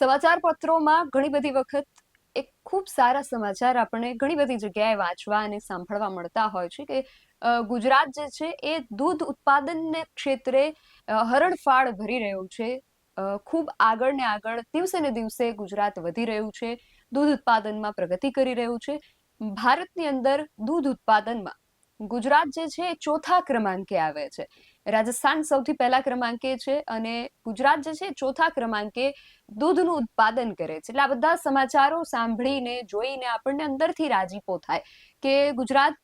સમાચાર પત્રોમાં ઘણી બધી વખત એક ખૂબ સારા સમાચાર આપણને ઘણી બધી જગ્યાએ વાંચવા અને સાંભળવા મળતા હોય છે કે ગુજરાત જે છે એ દૂધ ઉત્પાદનને ક્ષેત્રે હરણફાળ ભરી રહ્યું છે. ખૂબ આગળ ને આગળ દિવસે ને દિવસે ગુજરાત વધી રહ્યું છે. દૂધ ઉત્પાદનમાં પ્રગતિ કરી રહ્યું છે. ભારતની અંદર દૂધ ઉત્પાદનમાં ગુજરાત જે છે એ ચોથા ક્રમાંકે આવે છે. રાજસ્થાન સૌથી પહેલા ક્રમાંકે છે અને ગુજરાત જે છે ચોથા ક્રમાંકે દૂધનું ઉત્પાદન કરે છે. એટલે આ બધા સમાચારો સાંભળીને, જોઈને આપણને અંદરથી રાજીપો થાય કે ગુજરાત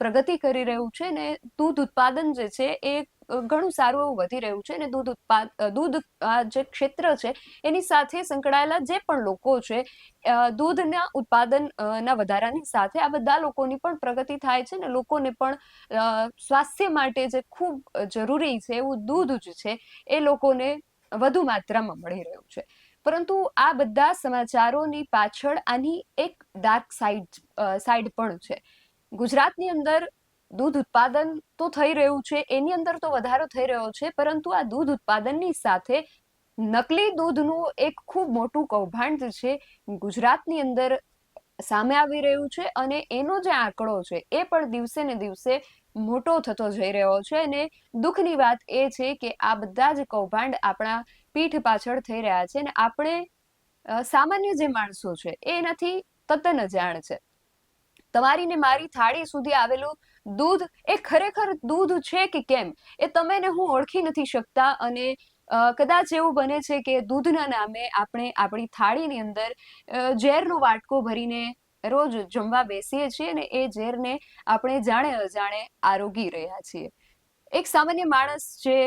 પ્રગતિ કરી રહ્યું છે ને દૂધ ઉત્પાદન જે છે એ ઘણું સારું એવું વધી રહ્યું છે અને દૂધ ઉત્પાદ દૂધ આ જે ક્ષેત્ર છે એની સાથે સંકળાયેલા જે પણ લોકો છે દૂધના ઉત્પાદનના વધારાની સાથે આ બધા લોકોની પણ પ્રગતિ થાય છે ને લોકોને પણ સ્વાસ્થ્ય માટે જે ખૂબ જરૂરી છે એવું દૂધ જ છે એ લોકોને વધુ માત્રામાં મળી રહ્યું છે. પરંતુ આ બધા સમાચારોની પાછળ આની એક ડાર્ક સાઈડ સાઈડ પણ છે. ગુજરાતની અંદર દૂધ ઉત્પાદન તો થઈ રહ્યું છે, એની અંદર તો વધારો થઈ રહ્યો છે, પરંતુ આ દૂધ ઉત્પાદનની સાથે નકલી દૂધનું એક ખૂબ મોટું કૌભાંડ છે, ગુજરાતની અંદર સામે આવી રહ્યું છે અને એનો જે આંકડો છે એ પણ દિવસે ને દિવસે મોટો થતો જઈ રહ્યો છે અને દુઃખની વાત એ છે કે આ બધા જ કૌભાંડ આપણા પીઠ પાછળ થઈ રહ્યા છે અને આપણે સામાન્ય જે માણસો છે એનાથી તદ્દન અજાણ છે. તમારી ને મારી થાળી સુધી આવેલું દૂધ એ ખરેખર દૂધ છે કે કેમ? એ તમે ને હું ઓળખી નથી શકતા અને કદાચ એવું બને છે કે દૂધના નામે આપણે આપણી થાળીની અંદર ઝેરનો વાટકો ભરીને રોજ જમવા બેસીએ છીએ અને એ ઝેરને આપણે જાણે અજાણે આરોગી રહ્યા છીએ. એક સામાન્ય માણસ જે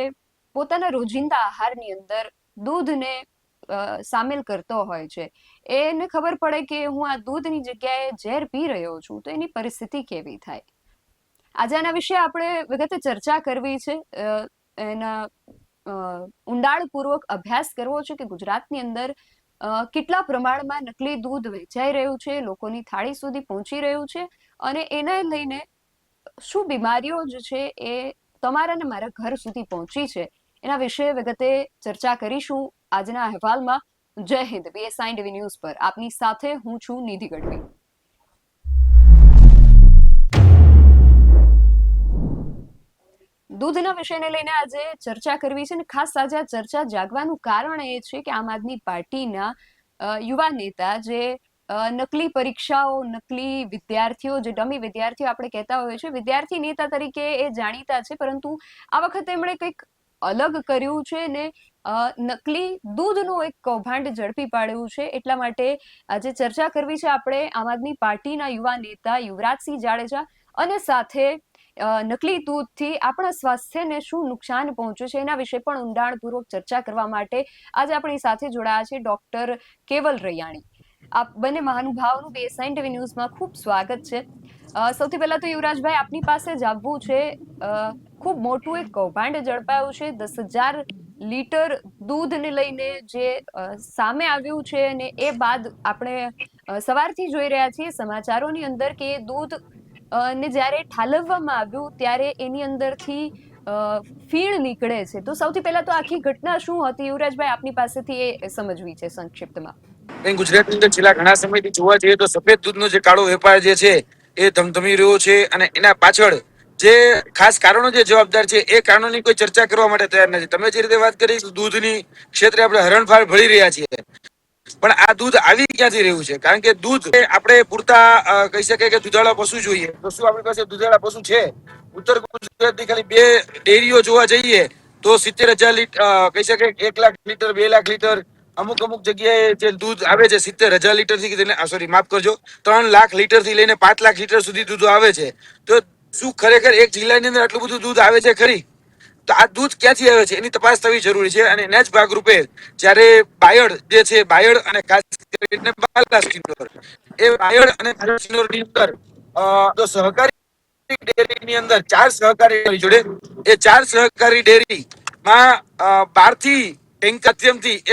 પોતાના રોજિંદા આહારની અંદર દૂધને સામેલ કરતો હોય છે, એને ખબર પડે કે હું આ દૂધની જગ્યાએ ઝેર પી રહ્યો છું તો એની પરિસ્થિતિ કેવી થાય? આજે આના વિશે આપણે વિગતે ચર્ચા કરવી છે. એના ઊંડાણપૂર્વક અભ્યાસ કરવો છે કે ગુજરાતની અંદર કેટલા પ્રમાણમાં નકલી દૂધ વેચાઈ રહ્યું છે, લોકોની થાળી સુધી પહોંચી રહ્યું છે અને એને લઈને શું બીમારીઓ જે છે એ તમારા ને મારા ઘર સુધી પહોંચી છે. એના વિશે વિગતે ચર્ચા કરીશું આજના અહેવાલમાં. જય હિન્દ બીએસઆઈ ટીવી ન્યૂઝ પર. આપની સાથે હું છું નિધિ ગઢવી. દૂધના વિષયને લઈને આજે ચર્ચા કરવી છે અને ખાસ આ ચર્ચા જાગવાનું કારણ એ છે કે આમ આદમી પાર્ટીના યુવા નેતા જે નકલી પરીક્ષાઓ, નકલી વિદ્યાર્થીઓ, જે ડમી વિદ્યાર્થીઓ આપણે કહેતા હોઈએ છીએ, વિદ્યાર્થી નેતા તરીકે એ જાણીતા છે, પરંતુ આ વખતે એમણે કંઈક અલગ કર્યું છે ને નકલી દૂધનું એક કૌભાંડ ઝડપી પાડ્યું છે, એટલા માટે આજે ચર્ચા કરવી છે આપણે આમ આદમી પાર્ટીના યુવા નેતા યુવરાજસિંહ જાડેજા અને સાથે નકલી દૂધથી આપણા સ્વાસ્થ્યને શું નુકસાન પહોંચ્યું છે એના વિશે પણ ઊંડાણપૂર્વક ચર્ચા કરવા માટે આજે આપણી સાથે જોડાયા છે ડોક્ટર કેવલ રૈયાણી. આપ બંને મહાનુભાવનું બીએસઆઈ ટીવી ન્યૂઝમાં ખૂબ સ્વાગત છે. સૌથી પહેલાં તો યુવરાજભાઈ, આપની પાસે જ આવવું છે. ખૂબ મોટું એક કૌભાંડ ઝડપાયું છે. દસ હજાર લીટર દૂધને લઈને જે સામે આવ્યું છે અને એ બાદ આપણે સવારથી જોઈ રહ્યા છીએ સમાચારોની અંદર કે દૂધ અ, ને જ્યારે ઠાલવવામાં આવ્યું ત્યારે એની અંદરથી ફીણ નીકળે છે. તો સૌથી પહેલા તો આખી ઘટના શું હતી? યુવરાજભાઈ આપની પાસેથી એ સમજવી છે સંક્ષિપ્તમાં. ગુજરાતની અંદર છેલ્લા ઘણા સમયથી જોવા જઈએ તો સફેદ દૂધનો જે કાળો વેપાર જે છે એ ધમધમી રહ્યો છે અને એના પાછળ જે ખાસ કારણો જે જવાબદાર છે એ કારણોની કોઈ ચર્ચા કરવા માટે તૈયાર નથી. તમે જે રીતે વાત કરી દૂધની ક્ષેત્રે આપણે હરણફાળ ભળી રહ્યા છીએ. પણ આ દૂધ આવી ક્યાંથી રહ્યું છે? કારણ કે દૂધ આપણે પૂરતા કહી શકીએ કે દૂધાળા પશુ જોઈએ. તો શું આપણી પાસે દૂધાળા પશુ છે? ઉત્તર ગુજરાતની ખાલી બે ડેરીઓ જોવા જઈએ તો સિત્તેર હજાર લીટર કહી શકાય એક લાખ લીટર, બે લાખ લીટર અમુક અમુક જગ્યાએ જે દૂધ આવે છે, સિત્તેર હજાર લીટરથી સોરી માફ કરજો, ત્રણ લાખ લીટરથી લઈને પાંચ લાખ લીટર સુધી દૂધ આવે છે. તો શું ખરેખર એક જિલ્લાની અંદર આટલું બધું દૂધ આવે છે ખરી? તો આ દૂધ ક્યાંથી આવે છે? એની તપાસ થવી જરૂરી છે અને એના જ ભાગરૂપે જ્યારે બાયડ જે છે, બાયડ અને ખાસ કરીને બાલાસિનોર, એ બાયડ અને બાલાસિનોરની અંદર તો સહકારી ડેરીની અંદર ચાર સહકારી ડેરી જોડે, એ ચાર સહકારી ડેરીમાં બારથી ટેન્ક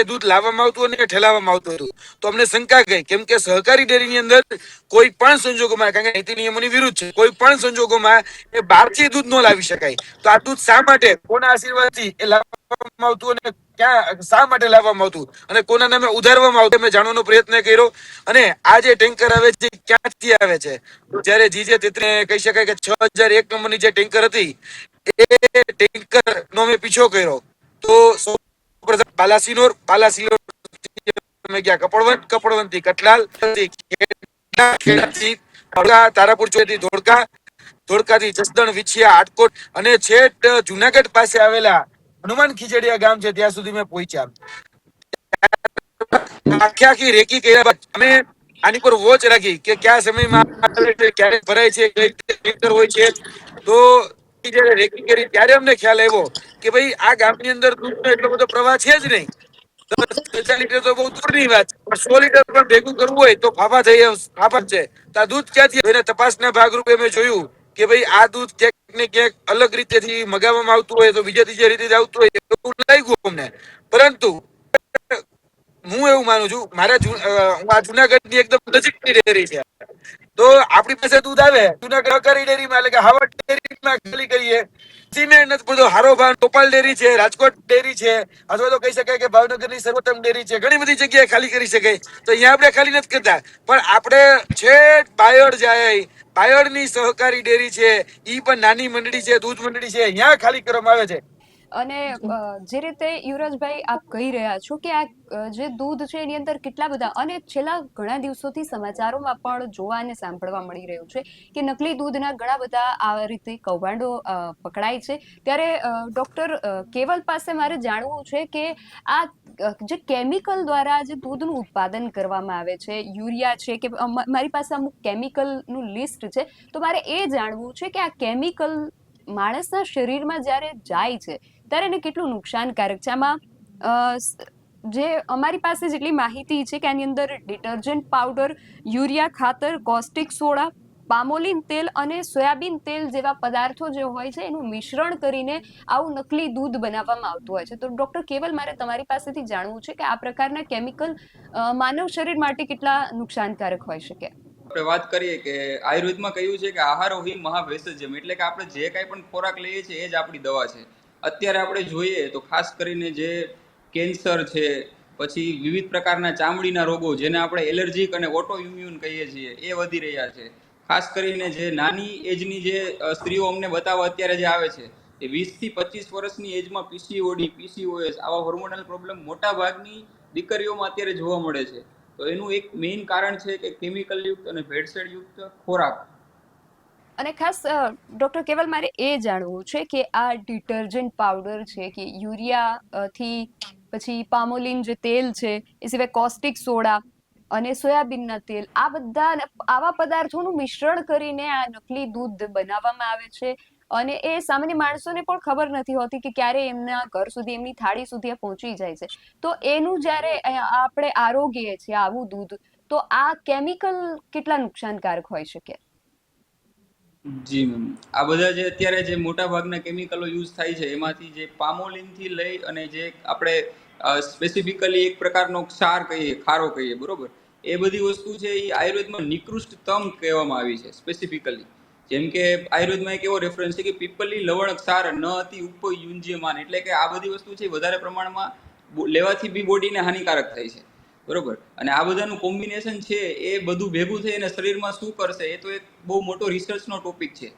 એ દૂધ લાવવામાં આવતું અને ઠેલાવવામાં આવતું હતું. તો અમને શંકા ગઈ, કેમ કે સહકારી ડેરીની અંદર કોઈ પણ સંજોગોમાં, કારણ કે નીતિ નિયમોની વિરુદ્ધ છે, કોઈ પણ સંજોગોમાં એ બહારથી દૂધ ન લાવી શકાય. તો આ દૂધ શા માટે, કોના આશીર્વાદથી એ લાવવામાં આવતું અને ક્યાં, શા માટે લાવવામાં આવતું? અને કોના નામે ઉધારવામાં આવતું? મેં જાણવાનો પ્રયત્ન કર્યો. અને આ જે ટેન્કર આવે છે ક્યાંથી આવે છે? જ્યારે જીજે તેત્રે કહી શકાય કે છ હજાર એક નંબરની જે ટેન્કર હતી, એ ટેન્કર નો મેં પીછો કર્યો. તો બાલાસિનોર બાલાસિનોર અમે ગયા કપડવંત કપડવંતથી કટલાલ ધોળકા, તારાપુર ચોથી ધોળકા થી જસદણ, વિછિયા આટકોટ અને છેટ જુનાગઢ પાસે આવેલા હનુમાન ખીચડિયા ગામ છે, ત્યાં સુધી મેં પહોંચ્યા. આખી આખી રેકી કર્યા બાદ અમે આની પર વોચ રાખી કે કયા સમયમાં ક્યારે ભરાય છે હોય છે. તો જયારે રેકી કરી, ત્યારે અમને ખ્યાલ આવ્યો કે ભાઈ આ ગામની અંદર દૂધનો એટલો બધો પ્રવાહ છે જ નહીં. જોયું કે ભાઈ આ દૂધ ક્યાંક ક્યાંક અલગ રીતેથી મગાવવામાં આવતું હોય તો બીજા ત્રીજા રીતે આવતું હોય એવું લાગ્યું અમને. પરંતુ હું એવું માનું છું, મારા હું આ જુનાગઢની એકદમ નજીકની ડેરી છે. તો આપણી પાસે દૂધ આવે. જુનાગઢ સહકારી ડેરીમાં, એટલે કે હાવડ ડેરીમાં ખાલી કરીએ. સિમેન્ટ નથી બધો હારોભાર ટોપાલ ડેરી છે, રાજકોટ ડેરી છે, અથવા તો કહી શકાય કે ભાવનગરની સર્વોત્તમ ડેરી છે. ઘણી બધી જગ્યાએ ખાલી કરી શકાય. તો અહીંયા આપણે ખાલી નથી કરતા. પણ આપણે છે બાયડ જાય. બાયડની સહકારી ડેરી છે. ઈ પણ નાની મંડળી છે, દૂધ મંડળી છે. અહીંયા ખાલી કરવામાં આવે છે. અને જે રીતે યુવરાજભાઈ આપ કહી રહ્યા છો કે આ જે દૂધ છે એની અંદર કેટલા બધા અને છેલ્લા ઘણા દિવસોથી સમાચારોમાં પણ જોવા અને સાંભળવા મળી રહ્યું છે કે નકલી દૂધના ઘણા બધા આ રીતે કૌભાંડો પકડાય છે. ત્યારે ડોક્ટર કેવલ પાસે મારે જાણવું છે કે આ જે કેમિકલ દ્વારા જે દૂધનું ઉત્પાદન કરવામાં આવે છે, યુરિયા છે કે મારી પાસે અમુક કેમિકલનું લિસ્ટ છે, તો મારે એ જાણવું છે કે આ કેમિકલ માણસના શરીરમાં જ્યારે જાય છે ત્યારે એને કેટલું નુકસાનકારક છે? આમાં જે અમારી પાસે જેટલી માહિતી છે કે આની અંદર ડિટર્જન્ટ પાવડર, યુરિયા ખાતર, કોસ્ટિક સોડા, પામોલિન તેલ અને સોયાબીન તેલ જેવા પદાર્થો જે હોય છે એનું મિશ્રણ કરીને આવું નકલી દૂધ બનાવવામાં આવતું હોય છે. તો ડૉક્ટર, કેવલ મારે તમારી પાસેથી જાણવું છે કે આ પ્રકારના કેમિકલ માનવ શરીર માટે કેટલા નુકસાનકારક હોઈ શકે? આપણે વાત કરીએ કે આયુર્વેદમાં કહ્યું છે કે આહારો હિ મહાભેષજ્યમ એટલે કે આપણે જે કાંઈ પણ ખોરાક લઈએ છીએ એ જ આપણી દવા છે. અત્યારે આપણે જોઈએ તો ખાસ કરીને જે કેન્સર છે, પછી વિવિધ પ્રકારના ચામડીના રોગો જેને આપણે એલર્જીક અને ઓટો ઇમ્યુન કહીએ છીએ, એ વધી રહ્યા છે. ખાસ કરીને જે નાની એજની જે સ્ત્રીઓ અમને બતાવવા અત્યારે જે આવે છે, એ વીસથી પચીસ વર્ષની એજમાં પીસીઓડી, પીસીઓએસ આવા હોર્મોનલ પ્રોબ્લેમ મોટા ભાગની દીકરીઓમાં અત્યારે જોવા મળે છે. તો એનું એક મેઇન કારણ છે કે કેમિકલયુક્ત અને ભેળસેળયુક્ત ખોરાક. અને ખાસ ડૉક્ટર કેવલ મારે એ જાણવું છે કે આ ડિટર્જન્ટ પાવડર છે કે યુરિયા થી પછી પામોલિન જે તેલ છે, એ સિવાય કોસ્ટિક સોડા અને સોયાબીનના તેલ, આ બધા આવા પદાર્થોનું મિશ્રણ કરીને આ નકલી દૂધ બનાવવામાં આવે છે. અને એ સામાન્ય માણસોને પણ ખબર નથી હોતી કે ક્યારે એમના ઘર સુધી, એમની થાળી સુધી પહોંચી જાય છે. તો એનું જ્યારે આપણે આરોગ્ય છે આવું દૂધ, તો આ કેમિકલ કેટલા નુકસાનકારક હોઈ શકે? જી મેમ. આ બધા જે અત્યારે જે મોટા ભાગના કેમિકલો યુઝ થાય છે, એમાંથી જે પામોલિનથી લઈ અને જે આપણે સ્પેસિફિકલી એક પ્રકારનો ક્ષાર કહીએ, ખારો કહીએ, બરોબર? એ બધી વસ્તુ છે એ આયુર્વેદમાં નિકૃષ્ટતમ કહેવામાં આવી છે સ્પેસિફિકલી જેમ કે આયુર્વેદમાં એક એવો રેફરન્સ છે કે પીપલી લવણ ક્ષાર ન અતિ ઉપયુંજ્યમાન એટલે કે આ બધી વસ્તુ છે વધારે પ્રમાણમાં લેવાથી બી બોડીને હાનિકારક થાય છે. બરોબર? અને આ બધાનું કોમ્બિનેશન છે એ બધું ભેગું થઈ અને શરીરમાં શું કરશે એ તો એક બહુ મોટો રિસર્ચનો ટોપિક છે.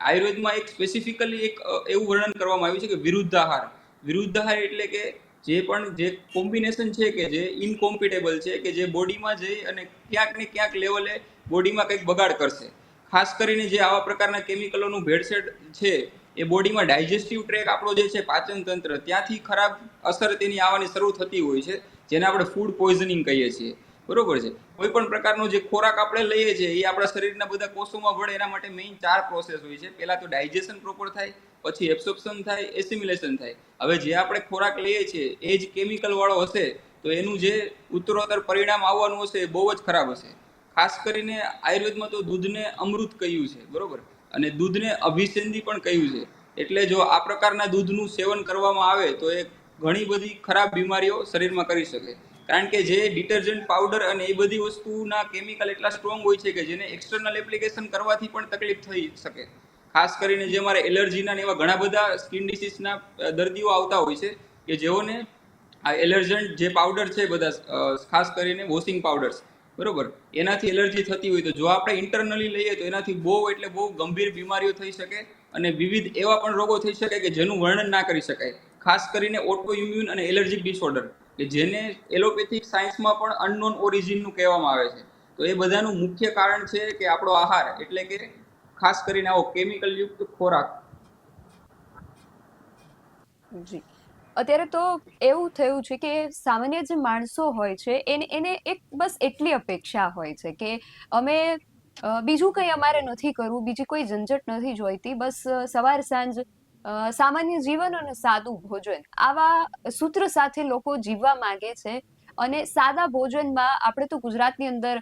આયુર્વેદમાં એક સ્પેસિફિકલી એક એવું વર્ણન કરવામાં આવ્યું છે કે વિરુદ્ધાહાર. વિરુદ્ધાહાર એટલે કે જે પણ, જે કોમ્બિનેશન છે કે જે ઇનકોમ્પિટેબલ છે કે જે બોડીમાં જઈ અને ક્યાંક ને ક્યાંક લેવલે બોડીમાં કંઈક બગાડ કરશે. ખાસ કરીને જે આવા પ્રકારના કેમિકલોનું ભેળસેળ છે, એ બોડીમાં ડાયજેસ્ટિવ ટ્રેક આપણો જે છે પાચન તંત્ર ત્યાંથી ખરાબ અસર તેની આવવાની શરૂ થતી હોય છે. જેને આપણે ફૂડ પોઈઝનિંગ કહીએ છીએ. બરોબર છે? કોઈ પણ પ્રકારનો જે ખોરાક આપણે લઈએ છીએ, એ આપણા શરીરના બધા કોષોમાં ભળે એના માટે મેઇન ચાર પ્રોસેસ હોય છે. પહેલા તો ડાયજેશન પ્રોપર થાય, પછી એબ્સોપ્શન થાય એસિમ્યુલેશન થાય. હવે જે આપણે ખોરાક લઈએ છીએ, એ જ કેમિકલ વાળો હશે, તો એનું જે ઉત્તરોત્તર પરિણામ આવવાનું હશે, એ બહુ જ ખરાબ હશે. ખાસ કરીને આયુર્વેદમાં તો દૂધને અમૃત કહ્યું છે, બરોબર? અને દૂધને અભિસંધી પણ કહ્યું છે. એટલે જો આ પ્રકારના દૂધનું સેવન કરવામાં આવે, તો એ ઘણી બધી ખરાબ બીમારીઓ શરીરમાં કરી શકે. કારણ કે જે ડિટર્જન્ટ પાવડર અને એ બધી વસ્તુના કેમિકલ એટલા સ્ટ્રોંગ હોય છે કે જેને એક્સટર્નલ એપ્લિકેશન કરવાથી પણ તકલીફ થઈ શકે. ખાસ કરીને જે અમારે એલર્જીના એવા ઘણા બધા સ્કિન ડિસીઝના દર્દીઓ આવતા હોય છે કે જેઓને આ એલર્જન્ટ જે પાવડર છે બધા ખાસ કરીને વોશિંગ પાવડર્સ, બરોબર? એનાથી એલર્જી થતી હોય તો જો આપણે ઇન્ટરનલી લઈએ તો એનાથી બહુ એટલે બહુ ગંભીર બીમારીઓ થઈ શકે અને વિવિધ એવા પણ રોગો થઈ શકે કે જેનું વર્ણન ના કરી શકાય. ખાસ કરીને ઓટો ઇમ્યુન અને એલર્જીક ડિસઓર્ડર કે જેને એલોપેથિક સાયન્સમાં પણ અનનોન ઓરિજિનનું કહેવામાં આવે છે. તો એ બધાનું મુખ્ય કારણ છે કે આપણો આહાર, એટલે કે ખાસ કરીને આવો કેમિકલ યુક્ત ખોરાક. જી. અત્યારે તો એવું થયું છે કે સામાન્ય જે માણસો હોય છે, એને એને એક બસ એટલી અપેક્ષા હોય છે કે અમે બીજું કંઈ અમારે નથી કરવું, બીજી કોઈ ઝંઝટ નથી જોઈતી, બસ સવાર સાંજ સામાન્ય જીવન અને સાદું ભોજન. આવા સૂત્ર સાથે લોકો જીવવા માંગે છે અને સાદા ભોજનમાં આપણે તો ગુજરાતની અંદર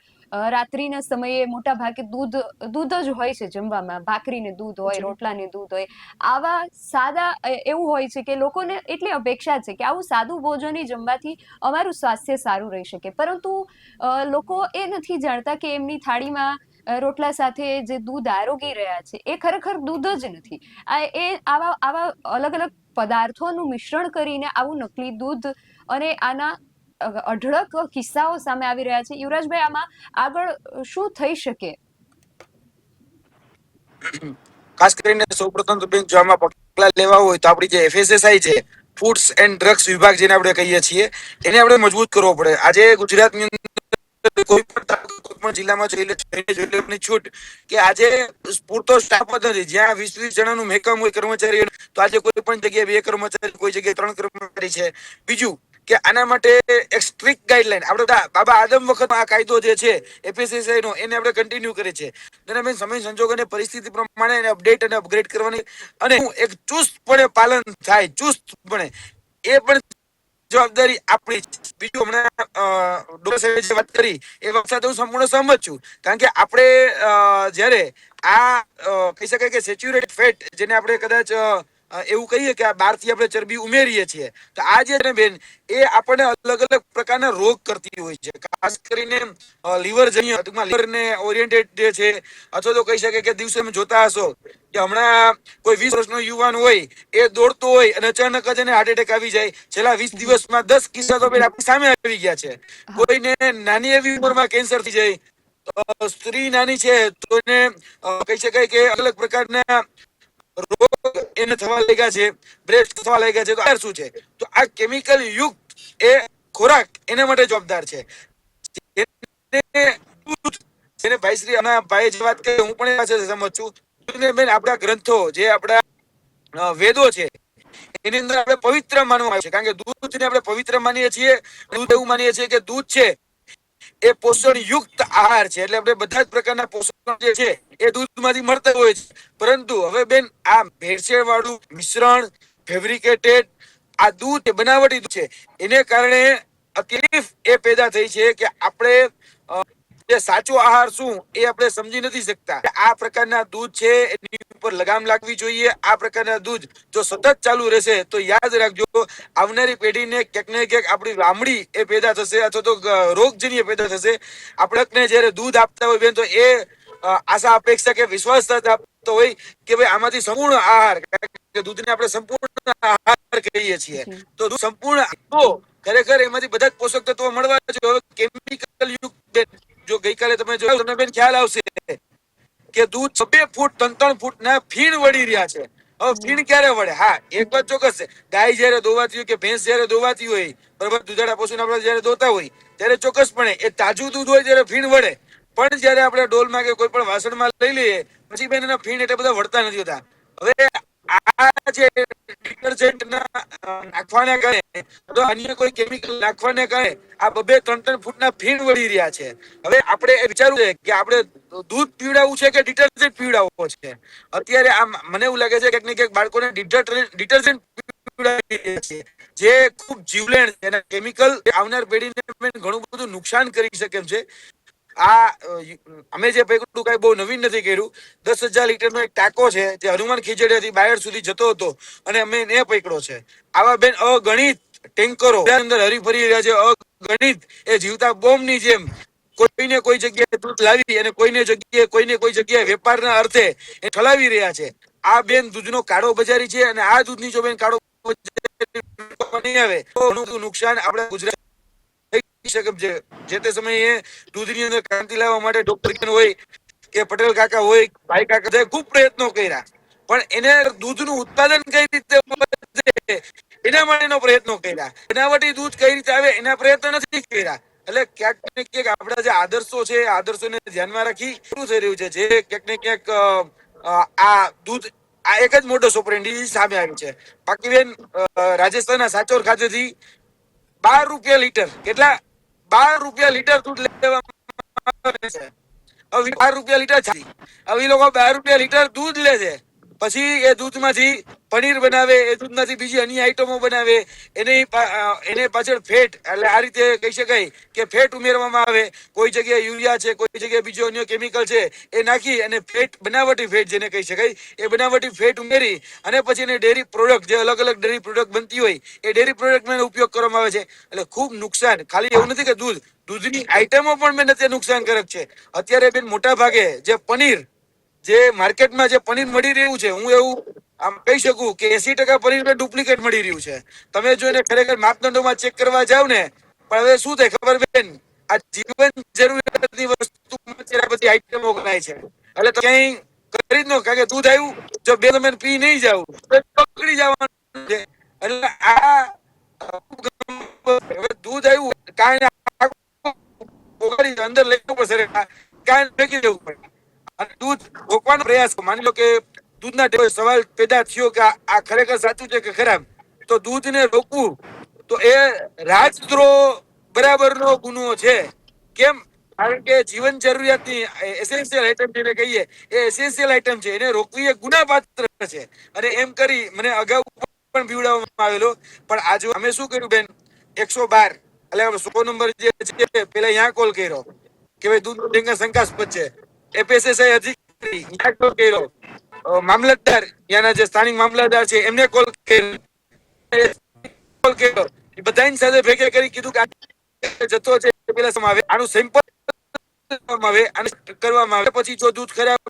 રાત્રિના સમયે મોટા ભાગે દૂધ દૂધ જ હોય છે જમવામાં. ભાખરીને દૂધ હોય રોટલાને દૂધ હોય. આવા સાદા એવું હોય છે કે લોકોને એટલી અપેક્ષા છે કે આવું સાદું ભોજન જમવાથી અમારું સ્વાસ્થ્ય સારું રહી શકે. પરંતુ લોકો એ નથી જાણતા કે એમની થાળીમાં રોટલા સાથે જે દૂધ આરોગી રહ્યા છે, એ ખરેખર દૂધ જ નથી. આ એ આવા આવા અલગ અલગ પદાર્થોનું મિશ્રણ કરીને આવું નકલી દૂધ અને આના અઢળક કિસ્સાઓ સામે આવી રહ્યા છે. યુવરાજભાઈ, આમાં આગળ શું થઈ શકે? ખાસ કરીને સૌપ્રથમ તો બેન, જો આમાં પગલા લેવા હોય તો આપણી જે એફએસએસઆઈ છે ફૂડ્સ એન્ડ ડ્રગ્સ વિભાગ જેને આપણે કહીએ છીએ, એને આપણે મજબૂત કરવો પડે. આજે ગુજરાતની અંદર કોઈ પણ કોઈ પણ જિલ્લામાં જોઈ લે જોઈ લેવાની છૂટ. કે આજે પૂરતો સ્ટાફ નથી જ્યાં વીસ વીસ જણાનું મેકમ હોય કર્મચારી તો આજે કોઈ પણ જગ્યાએ બે કર્મચારી, કોઈ જગ્યાએ ત્રણ કર્મચારી છે. બીજું કે આના માટે એક સ્ટ્રિક્ટ ગાઈડલાઈન આપણે બાબા આદમ વખત આ કાયદો જે છે એફએસએસઆઈ નો, એને આપણે કન્ટિન્યુ કરે છે. બેન સમય સંજોગ અને પરિસ્થિતિ પ્રમાણે એને અપડેટ અને અપગ્રેડ કરવાની અને એક ચુસ્તપણે પાલન થાય, ચુસ્તપણે. એ પણ જવાબદારી આપણી બીજું હમણાં ડોક્ટર જે વાત કરી, એ વાત સાથે હું સંપૂર્ણ સહમત છું. કારણ કે આપણે જ્યારે આ કહી શકાય કે સેચ્યુરેટેડ ફેટ જેને આપણે કદાચ એવું કહીએ કે આ બહારથી આપણે ચરબી ઉમેરીએ છીએ. તો આ જે બેન એ આપણને અલગ અલગ પ્રકારના રોગ કરતી હોય છે. ખાસ કરીને લીવર જન્ય ટૂંકમાં લીવરને ઓરિએન્ટેડ જે છે અથવા તો કહી શકે કે દિવસે તમે જોતા હશો કે હમણાં કોઈ વીસ વર્ષનો યુવાન હોય એ દોડતો હોય અને અચાનક જ એને હાર્ટ એટેક આવી જાય. છેલ્લા વીસ દિવસમાં દસ કિસ્સા તો બેન આપણી સામે આવી ગયા છે. કોઈને નાની એવી ઉંમરમાં કેન્સર થઈ જાય સ્ત્રી નાની છે તો એને કહી શકાય કે અલગ પ્રકારના રોગ એને થવા લાગ્યા છે, બ્રેસ્ટ થવા લાગ્યા છે, તો આ શું છે? તો આ કેમિકલ યુક્ત એ ખોરાક એના માટે જવાબદાર છે. જેને ભાઈ શ્રી અના ભાઈ જે વાત કરી, હું પણ પાસે સહમત છું. બેન આપણા ગ્રંથો જે આપણા વેદો છે, એની અંદર આપણે પવિત્ર માનવામાં આવે છે. કારણ કે દૂધને આપણે પવિત્ર માનીએ છીએ, દૂધ એવું માનીએ છીએ કે દૂધ છે એ પોષણ યુક્ત આહાર છે. એટલે આપણે બધા જ પ્રકારના પોષણ જે છે, એ દૂધમાંથી મળતા હોય છે. પરંતુ હવે બેન, આ ભેળસેળ વાળું મિશ્રણ, ફેબ્રિકેટેડ આ દૂધ બનાવટી છે, એને કારણે તકલીફ એ પેદા થઈ છે કે આપણે જે સાચો આહાર શું એ આપણે સમજી નથી શકતા. આ પ્રકારના દૂધ છે એની ઉપર લગામ લાગવી જોઈએ. આ પ્રકારના દૂધ જો સતત ચાલુ રહેશે તો યાદ રાખજો આવનારી પેઢીને ક્યાંક ને ક્યાંક આપણી લામડી એ પેદા થશે અથવા તો રોગજન્ય પેદા થશે. આપણને જ્યારે દૂધ આપતા હોય બેન તો એ આશા અપેક્ષા કે વિશ્વાસ આપતો હોય કે ભાઈ આમાંથી સંપૂર્ણ આહાર કે દૂધને આપણે સંપૂર્ણ આહાર કહીએ છીએ. તો દૂધ સંપૂર્ણ તો ખરેખર એમાંથી બધા જ પોષક તત્વો મળવા જોઈએ. કેમિકલ યુક્ત જો ગઈકાલે તમે જોયું તમને બેન ખ્યાલ આવશે કે દૂધ બે ફૂટ, ત્રણ ત્રણ ફૂટ ના ફીણ વળી રહ્યા છે. હવે ફીણ ક્યારે વળે? હા, એક વાત ચોક્કસ છે. ગાય જ્યારે ધોવાતી હોય કે ભેંસ જયારે ધોવાતી હોય, બરોબર, દુધાળા પશુને આપણે જયારે ધોતા હોય, ત્યારે ચોક્કસપણે એ તાજું દૂધ હોય ત્યારે ફીણ વળે. પણ જયારે આપણે ડોલમાં કે કોઈ પણ વાસણમાં લઈ લઈએ, પછી બેન એના ફીણ એટલે બધા વળતા નથી હોતા. હવે દૂધ પીવડાવવું છે કે ડિટર્જન્ટ પીવડાવવો છે? અત્યારે આ મને એવું લાગે છે કે બાળકોને જે ખૂબ જીવલેણ છે કેમિકલ આવનાર પેઢીને ઘણું બધું નુકસાન કરી શકે છે. આ અમે જે પકડ્યું કઈ બહુ નવીન નથી કર્યું, દસ હજાર લીટરનો એક ટાંકો છે, જે હનુમાન ખીજડીયાથી બાયડ સુધી જતો હતો અને અમે એને પકડ્યો છે. આવા બેન અગણિત ટેન્કરો અંદર હરીફરી રહ્યા છે, અગણિત એ જીવતા બોમ્બની જેમ કોઈને કોઈ જગ્યાએ દૂધ લાવી અને કોઈને જગ્યાએ, કોઈને કોઈ જગ્યાએ વેપારના અર્થે એ ઠલાવી રહ્યા છે. આ બેન દૂધનો કાળો બજારી છે અને આ દૂધની જો બેન કાળો નહીં આવે તો નુકસાન આપણે ગુજરાત શકે જે તે સમયે દૂધની અંદર ક્રાંતિ લાવવા માટે ડોક્ટર હોય કે પટેલ કાકા હોય, ભાઈ કાકા ખૂબ પ્રયત્નો કર્યા. પણ એને દૂધનું ઉત્પાદન કઈ રીતે એના માટેનો પ્રયત્નો કર્યા. બનાવટી દૂધ કઈ રીતે આવે એના પ્રયત્નો નથી કર્યા. એટલે ક્યાંક ને ક્યાંક આપણા જે આદર્શો છે આદર્શોને ધ્યાનમાં રાખી શું થઈ રહ્યું છે, જે ક્યાંક ને ક્યાંક આ દૂધ, આ એક જ મોટો સોપરેન્ડી સામે આવી છે. બાકી બેન રાજસ્થાનના સાચોર ખાતેથી બાર રૂપિયા લીટર કેટલા બાર રૂપિયા લીટર દૂધ હવે બાર રૂપિયા લીટર હવે લોકો બાર રૂપિયા લીટર દૂધ લે છે. પછી એ દૂધમાંથી પનીર બનાવે, એ દૂધમાંથી બીજી અન્ય આઈટમો બનાવે, એને એને પાછળ ફેટ, એટલે આ રીતે કહી શકાય કે ફેટ ઉમેરવામાં આવે. કોઈ જગ્યાએ યુરિયા છે, કોઈ જગ્યાએ બીજો અન્ય કેમિકલ છે, એ નાખી અને ફેટ, બનાવટી ફેટ જેને કહી શકાય, એ બનાવટી ફેટ ઉમેરી અને પછી એને ડેરી પ્રોડક્ટ, જે અલગ અલગ ડેરી પ્રોડક્ટ બનતી હોય, એ ડેરી પ્રોડક્ટમાં એનો ઉપયોગ કરવામાં આવે છે. એટલે ખૂબ નુકસાન. ખાલી એવું નથી કે દૂધ, દૂધની આઈટમો પણ બેન અત્યારે નુકસાનકારક છે. અત્યારે બેન મોટા ભાગે જે પનીર જે માર્કેટમાં જે પનીર મળી રહ્યું છે હું એવું આમ કહી શકું કે એસી ટકા પનીર ડુપ્લિકેટ મળી રહ્યું છે તમે જો એને ખરેખર માપદંડોમાં ચેક કરવા જાવ ને પણ હવે શું થાય ખબર બેન આ જીવન જરૂરિયાતની વસ્તુ બધી આઈટમો ગણાય છે એટલે ક્યાંય કરી જ નો કારણ કે દૂધ આવ્યું જો બે તમે પી નહીં જાવ બગડી જવાનું છે એટલે આ હવે દૂધ આવ્યું કાંઈ અંદર લઈ જવું પડશે કાંઈ ફેંકી દેવું પડે અને દૂધ રોકવાનો પ્રયાસ માની લો કે દૂધના ટેબલ સવાલ પેદા થયો કે આ આ ખરેખર સાચું છે કે ખરાબ? તો દૂધને રોકવું તો એ રાજદ્રોહ બરાબરનો ગુનો છે. કેમ? કારણ કે જીવન જરૂરિયાતની એસેન્શિયલ આઇટમ જેને કહીએ, એ એસેન્શિયલ આઇટમ છે. એને રોકવી એ ગુનાપાત્ર છે. અને એમ કરી મને અગાઉ પણ બીવડાવવામાં આવેલો. પણ આજે અમે શું કર્યું બેન? એકસો બાર. એટલે સો નંબર જે છે પેલા અહીંયા કોલ કર્યો કે ભાઈ દૂધ શંકાસ્પદ છે. એફએસએસઆઈ અધિકારી કોલ કર્યો. મામલતદાર, ત્યાંના જે સ્થાનિક મામલતદાર છે, એમને કોલ કર્યો. કોલ કર્યો. એ બધાની સાથે ભેગે કરી કીધું કે જથ્થો છે પેલા સમાવે આનું સેમ્પલ કરવામાં આવે અને કરવામાં આવે. પછી જો દૂધ ખરાબ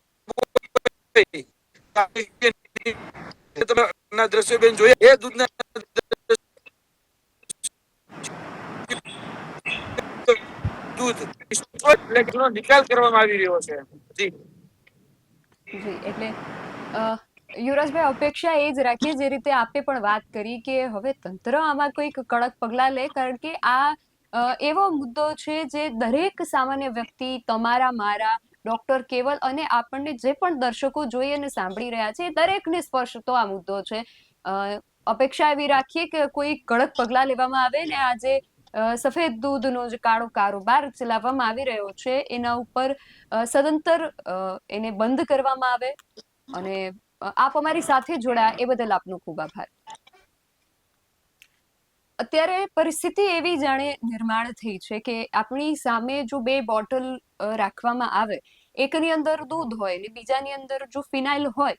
તમે દ્રશ્યો બેન જોઈએ એ દૂધના દૂધ એટલે નિકાલ કરવામાં આવી રહ્યો છે. જી. જી, એટલે યુવરાજભાઈ, અપેક્ષા એ જ રાખીએ જે રીતે આપે પણ વાત કરી કે હવે તંત્ર આમાં કોઈક કડક પગલાં લે, કારણ કે આ એવો મુદ્દો છે જે દરેક સામાન્ય વ્યક્તિ, તમારા, મારા, ડોક્ટર કેવલ અને આપણને જે પણ દર્શકો જોઈ અને સાંભળી રહ્યા છે દરેકને સ્પર્શતો આ મુદ્દો છે. અપેક્ષા એવી રાખીએ કે કોઈ કડક પગલાં લેવામાં આવે ને આજે સફેદ દૂધનો જે કાળો કારોબાર ચલાવવામાં આવી રહ્યો છે, એના ઉપર સદંતર એને બંધ કરવામાં આવે અને આપ અમારી સાથે જોડાયા, એ બદલ આપનો ખૂબ આભાર. અત્યારે પરિસ્થિતિ એવી જાણે નિર્માણ થઈ છે કે આપણી સામે જો બે બોટલ રાખવામાં આવે, એકની અંદર દૂધ હોય ને બીજાની અંદર જો ફિનાઇલ હોય,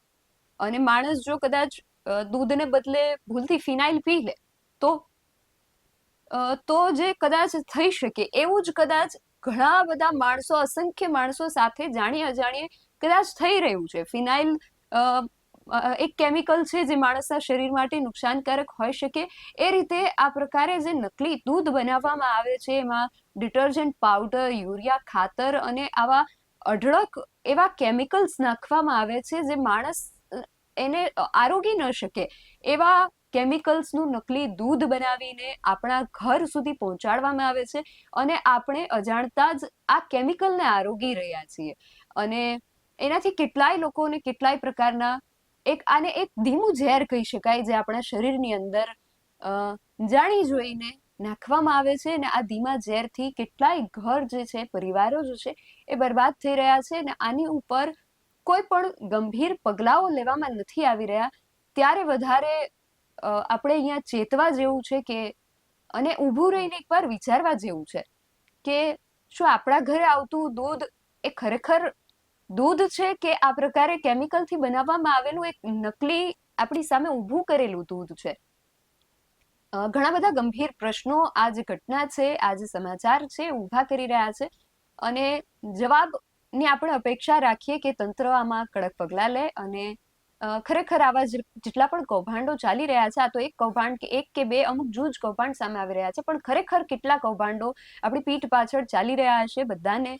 અને માણસ જો કદાચ દૂધને બદલે ભૂલથી ફિનાઇલ પી લે, તો તો જે કદાચ થઈ શકે એવું જ કદાચ ઘણા બધા માણસો, અસંખ્ય માણસો સાથે જાણી અજાણીએ કદાચ થઈ રહ્યું છે. ફિનાઇલ એક કેમિકલ છે જે માણસના શરીર માટે નુકસાનકારક હોઈ શકે. એ રીતે આ પ્રકારે જે નકલી દૂધ બનાવવામાં આવે છે, એમાં ડિટર્જન્ટ પાવડર, યુરિયા ખાતર અને આવા અઢળક એવા કેમિકલ્સ નાખવામાં આવે છે જે માણસ એને આરોગી ન શકે. એવા કેમિકલ્સનું નકલી દૂધ બનાવીને આપણા ઘર સુધી પહોંચાડવામાં આવે છે અને આપણે અજાણતા જ આ કેમિકલને આરોગી રહ્યા છીએ. અને એનાથી કેટલાય લોકોને કેટલાય પ્રકારના એક આને એક ધીમું ઝેર કહી શકાય જે આપણા શરીરની અંદર જાણી જોઈને નાખવામાં આવે છે અને આ ધીમા ઝેરથી કેટલાય ઘર જે છે, પરિવારો જે છે, એ બરબાદ થઈ રહ્યા છે અને આની ઉપર કોઈ પણ ગંભીર પગલાઓ લેવામાં નથી આવી રહ્યા. ત્યારે વધારે આપણે અહીંયા ચેતવા જેવું છે કે અને ઊભું રહીને એકવાર વિચારવા જેવું છે કે શું આપણા ઘરે આવતું દૂધ એ ખરેખર દૂધ છે કે આ પ્રકારે કેમિકલથી બનાવવામાં આવેલું એક નકલી આપણી સામે ઊભું કરેલું દૂધ છે? ઘણા બધા ગંભીર પ્રશ્નો આ જે ઘટના છે આ જે સમાચાર છે ઊભા કરી રહ્યા છે અને જવાબની આપણે અપેક્ષા રાખીએ કે તંત્ર આમાં કડક પગલાં લે અને ખરેખર આવા જેટલા પણ કૌભાંડો ચાલી રહ્યા છે, આ તો એક કૌભાંડ કે એક કે બે અમુક જૂજ કૌભાંડ સામે આવી રહ્યા છે, પણ ખરેખર કેટલા કૌભાંડો આપણી પીઠ પાછળ ચાલી રહ્યા હશે બધાને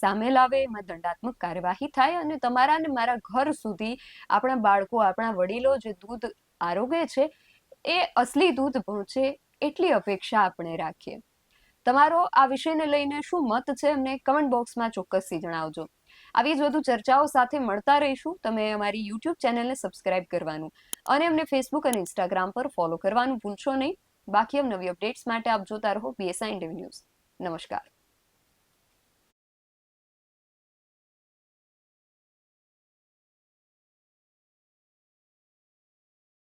સામે લાવે, એમાં દંડાત્મક કાર્યવાહી થાય અને તમારા ને મારા ઘર સુધી આપણા બાળકો, આપણા વડીલો જે દૂધ આરોગે છે, એ અસલી દૂધ પહોંચે એટલી અપેક્ષા આપણે રાખીએ. તમારો આ વિષયને લઈને શું મત છે, અમને કમેન્ટ બોક્સમાં ચોક્કસથી જણાવજો. આવી જ વધુ ચર્ચાઓ સાથે મળતા રહીશું. તમે અમારી યુટ્યુબ ચેનલને સબસ્ક્રાઇબ કરવાનું અને અમને ફેસબુક અને ઇન્સ્ટાગ્રામ પર ફોલો કરવાનું ભૂલશો નહીં. બાકી અમ નવી અપડેટ્સ માટે આપ જોતા રહો બીએસઆઈ ન્યૂઝ નમસ્કાર.